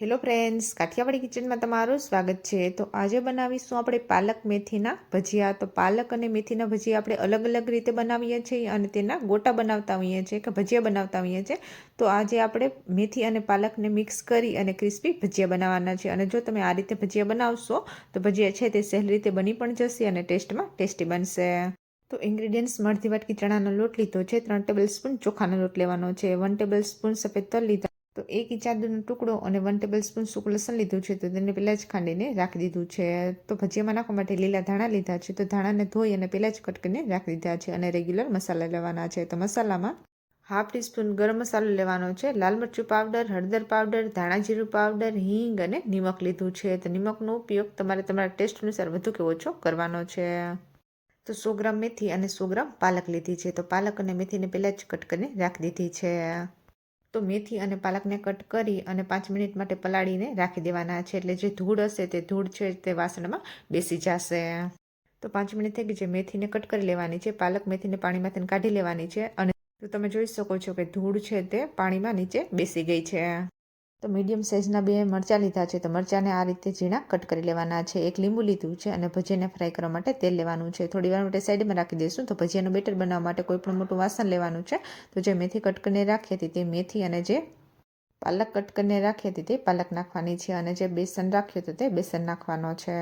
Hello friends, Kathiawadi કિચનમાં તમારું સ્વાગત છે. તો આજે બનાવીશું આપણે પાલક મેથીના ભજીયા. તો પાલક અને મેથીના ભજીયા આપણે અલગ અલગ રીતે બનાવીએ છીએ અને તેના ગોટા બનાવતા હોઈએ છીએ કે ભજીયા બનાવતા હોઈએ છીએ. તો આજે આપણે મેથી અને પાલકને મિક્સ કરી અને ક્રિસ્પી ભજીયા બનાવવાના છે. અને જો તમે આ રીતે ભજીયા બનાવશો, તો ભજીયા છે તે સહેલી રીતે બની પણ જશે અને ટેસ્ટમાં ટેસ્ટી બનશે. તો ઇન્ગ્રીડિયન્ટ્સ મળતી વાટકી ચણાનો લોટ લીધો છે. ત્રણ ટેબલ સ્પૂન ચોખાનો લોટ લેવાનો છે. વન ટેબલ સ્પૂન સફેદ તલ લીધા તો એક ઇંચ ટુકડો અને વન ટેબલ સ્પૂન સૂકું લસણ લીધું છે. તો તેને પહેલાં જ ખાંડીને રાખી દીધું છે. તો ભજીયામાં નાખવા માટે લીલા ધાણા લીધા છે. તો ધાણાને ધોઈ અને પહેલાં જ કટ કરીને રાખી દીધા છે અને રેગ્યુલર મસાલા લેવાના છે. તો મસાલામાં હાફ ટીસ્પૂન ગરમ મસાલો લેવાનો છે. લાલ મરચું પાવડર હળદર પાવડર ધાણા જીરું પાવડર હિંગ અને નિમક લીધું છે. તો નિમકનો ઉપયોગ તમારે તમારા ટેસ્ટ અનુસાર વધુ કે ઓછો કરવાનો છે. તો સો ગ્રામ મેથી અને સો ગ્રામ પાલક લીધી છે. તો પાલક અને મેથીને પહેલાં જ કટ કરીને રાખી દીધી છે. તો મેથી અને પાલકને કટ કરી અને પાંચ મિનિટ માટે પલાળીને રાખી દેવાના છે. એટલે જે ધૂળ હશે તે ધૂળ છે તે વાસણમાં બેસી જશે. તો પાંચ મિનિટ થઈ ગઈ છે. મેથીને કટ કરી લેવાની છે. પાલક મેથીને પાણીમાંથી કાઢી લેવાની છે. અને તો તમે જોઈ શકો છો કે ધૂળ છે તે પાણીમાં નીચે બેસી ગઈ છે. તો મીડિયમ સાઇઝના બે મરચાં લીધા છે. તો મરચાંને આ રીતે ઝીણા કટ કરી લેવાના છે. એક લીંબુ લીધું છે અને ભજીયાને ફ્રાય કરવા માટે તેલ લેવાનું છે. થોડી વાર માટે સાઈડમાં રાખી દઈશું. તો ભજીયાનું બેટર બનાવવા માટે કોઈ પણ મોટું વાસણ લેવાનું છે. તો જે મેથી કટ કરીને રાખી હતી તે મેથી અને જે પાલક કટ કરીને રાખી હતી તે પાલક નાખવાની છે અને જે બેસન રાખ્યું હતું તે બેસન નાખવાનો છે.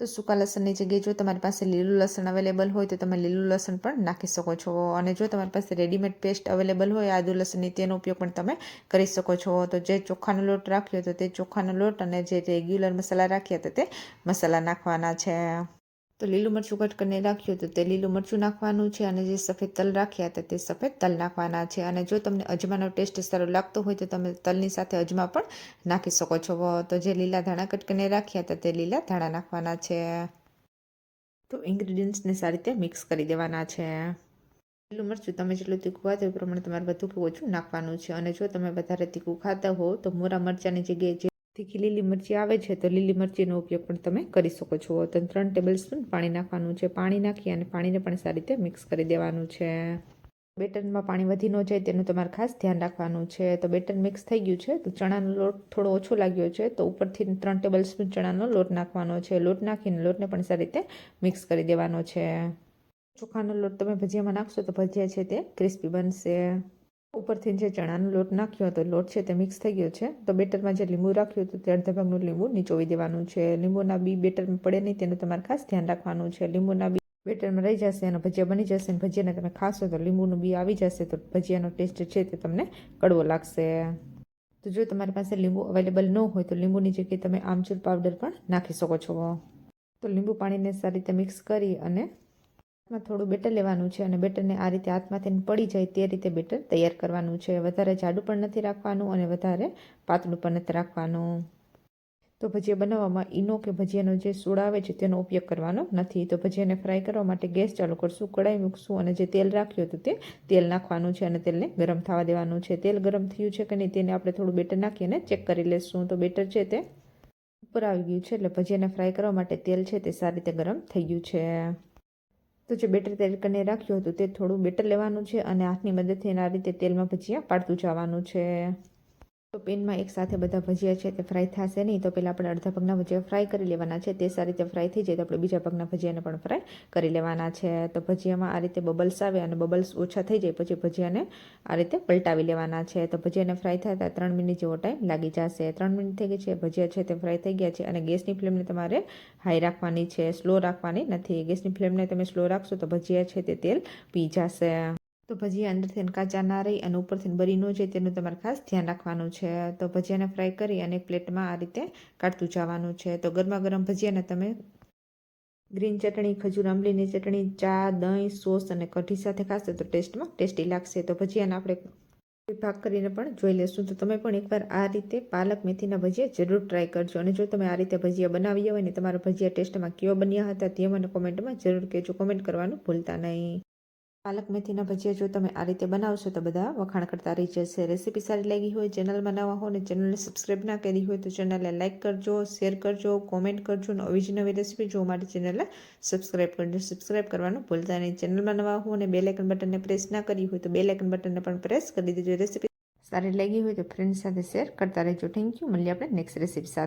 તો સૂકા લસણની જગ્યાએ જો તમારી પાસે લીલું લસણ અવેલેબલ હોય તો તમે લીલું લસણ પણ નાખી શકો છો. અને જો તમારી પાસે રેડીમેડ પેસ્ટ અવેલેબલ હોય, આદુ લસણની, તેનો ઉપયોગ પણ તમે કરી શકો છો. તો જે ચોખાનો લોટ રાખ્યો હતો તે ચોખાનો લોટ અને જે રેગ્યુલર મસાલા રાખ્યા હતા તે મસાલા નાખવાના છે. તો લીલું મરચું કટ કરીને રાખ્યું તો તે લીલું મરચું નાખવાનું છે અને જે સફેદ તલ રાખ્યા હતા તે સફેદ તલ નાખવાના છે. અને જો તમને અજમાનો ટેસ્ટ સારો લાગતો હોય તો તમે તલની સાથે અજમા પણ નાખી શકો છો. તો જે લીલા ધાણા કટ કરીને રાખ્યા હતા તે લીલા ધાણા નાખવાના છે. તો ઇન્ગ્રીડિયન્ટ્સને સારી રીતે મિક્સ કરી દેવાના છે. લીલું મરચું તમે જેટલું તીખું ખાતા એ પ્રમાણે તમારે વધુ ઓછું નાખવાનું છે. અને જો તમે વધારે તીખું ખાતા હો તો મોરા મરચાંની જગ્યાએ જે તીખી લીલી મરચી આવે છે તો લીલી મરચીનો ઉપયોગ પણ તમે કરી શકો છો. તો ત્રણ ટેબલ સ્પૂન પાણી નાખવાનું છે. પાણી નાખી અને પાણીને પણ સારી રીતે મિક્સ કરી દેવાનું છે. બેટરમાં પાણી વધી ન જાય તેનું તમારે ખાસ ધ્યાન રાખવાનું છે. તો બેટર મિક્સ થઈ ગયું છે તો ચણાનો લોટ થોડો ઓછો લાગ્યો છે તો ઉપરથી ત્રણ ટેબલ સ્પૂન ચણાનો લોટ નાખવાનો છે. લોટ નાખીને લોટને પણ સારી રીતે મિક્સ કરી દેવાનો છે. ચોખાનો લોટ તમે ભજીયામાં નાખશો તો ભજીયા છે તે ક્રિસ્પી બનશે. ઉપરથી જે ચણાનો લોટ નાખ્યો હતો, લોટ છે તે મિક્સ થઈ ગયો છે. તો બેટરમાં જે લીંબુ રાખ્યું હતું, તે અડધા ભાગનું લીંબુ નીચોવી દેવાનું છે. લીંબુના બી બેટરમાં પડે નહીં, તેનું તમારે ખાસ ધ્યાન રાખવાનું છે. લીંબુના બી બેટરમાં રહી જશે અને ભજીયા બની જશે અને ભજીયાને તમે ખાશો તો લીંબુનું બી આવી જશે તો ભજીયાનો ટેસ્ટ છે તે તમને કડવો લાગશે. તો જો તમારી પાસે લીંબુ અવેલેબલ ન હોય તો લીંબુની જગ્યાએ તમે આમચૂર પાવડર પણ નાખી શકો છો. તો લીંબુ પાણીને સારી રીતે મિક્સ કરી અને માં થોડું બેટર લેવાનું છે અને બેટરને આ રીતે હાથમાંથી પડી જાય તે રીતે બેટર તૈયાર કરવાનું છે. વધારે જાડું પણ નથી રાખવાનું અને વધારે પાતળું પણ નથી રાખવાનું. તો ભજીયા બનાવવામાં ઈનો કે ભજીયાનો જે સોડ આવે છે તેનો ઉપયોગ કરવાનો નથી. તો ભજીયાને ફ્રાય કરવા માટે ગેસ ચાલુ કરશું કડાઈ મૂકશું અને જે તેલ રાખ્યું હતું તે તેલ નાખવાનું છે અને તેલને ગરમ થવા દેવાનું છે. તેલ ગરમ થયું છે કે નહીં તેને આપણે થોડું બેટર નાખી અને ચેક કરી લેશું. તો બેટર છે તે. ઉપર આવી ગયું છે એટલે ભજીયાને ફ્રાય કરવા માટે તેલ છે તે સારી રીતે ગરમ થઈ ગયું છે. તો જે બેટર તૈયાર કરીને રાખ્યું હતું તે થોડું બેટર લેવાનું છે અને હાથની મદદથી એના રીતે તેલમાં ભજીયા પાડતું જવાનું છે. તો પેનમાં એક સાથે બધા ભજીયા છે તે ફ્રાય થશે નહીં. તો પહેલાં આપણે અડધા પગના ભજીયા ફ્રાય કરી લેવાના છે. તે સારી રીતે ફ્રાય થઈ જાય તો આપણે બીજા પગના ભજીયાને પણ ફ્રાય કરી લેવાના છે. તો ભજીયામાં આ રીતે બબલ્સ આવે અને બબલ્સ ઓછા થઈ જાય પછી ભજીયાને આ રીતે પલટાવી લેવાના છે. તો ભજીયાને ફ્રાય થતા ત્રણ મિનિટ જેવો ટાઈમ લાગી જશે. ત્રણ મિનિટ થઈ ગઈ છે. ભજીયા છે તે ફ્રાય થઈ ગયા છે અને ગેસની ફ્લેમને તમારે હાઈ રાખવાની છે. સ્લો રાખવાની નથી. ગેસની ફ્લેમને તમે સ્લો રાખશો તો ભજીયા છે તે તેલ પી જશે. તો ભજીયા અંદરથી કાચા ના રહી અને ઉપરથી બરી ન જાય તેનું તમારે ખાસ ધ્યાન રાખવાનું છે. તો ભજીયાને ફ્રાય કરી અને પ્લેટમાં આ રીતે કાઢતું જવાનું છે. તો ગરમા ગરમ ભજીયાને તમે ગ્રીન ચટણી, ખજૂર, આંબલીની ચટણી, ચા, દહીં, સોસ અને કઢી સાથે ખાશો તો ટેસ્ટમાં ટેસ્ટી લાગશે. તો ભજીયાને આપણે ભાગ કરીને પણ જોઈ લેશું. તો તમે પણ એકવાર આ રીતે પાલક, મેથીના ભજીયા જરૂર ટ્રાય કરજો. અને જો તમે આ રીતે ભજીયા બનાવી હોય ને તમારા ભજીયા ટેસ્ટમાં કેવા બન્યા હતા તે મને કોમેન્ટમાં જરૂર કહેજો. કોમેન્ટ કરવાનું ભૂલતા નહીં. પાલક મેથીના ભજીયા જો તમે આ રીતે બનાવશો તો બધા વખાણ કરતા રહી જશે રેસીપી સારી લાગી હોય, ચેનલમાં નવા હો ને ચેનલને સબસ્ક્રાઈબ ના કરી હોય તો ચેનલને લાઇક કરજો શેર કરજો કોમેન્ટ કરજો અને નવી જ નવી રેસીપી જો મારી ચેનલને સબસ્ક્રાઈબ કરજો. સબસ્ક્રાઈબ કરવાનું ભૂલતા નહીં. ચેનલમાં નવા હો અને બે લાઇકન બટનને પ્રેસ ના કરી હોય તો બે લાઇકન બટનને પણ પ્રેસ કરી દેજો. રેસીપી સારી લાગી હોય તો ફ્રેન્ડ સાથે શેર કરતા રહેજો. થેન્ક યુ મળીએ આપણે નેક્સ્ટ રેસીપી સાથે.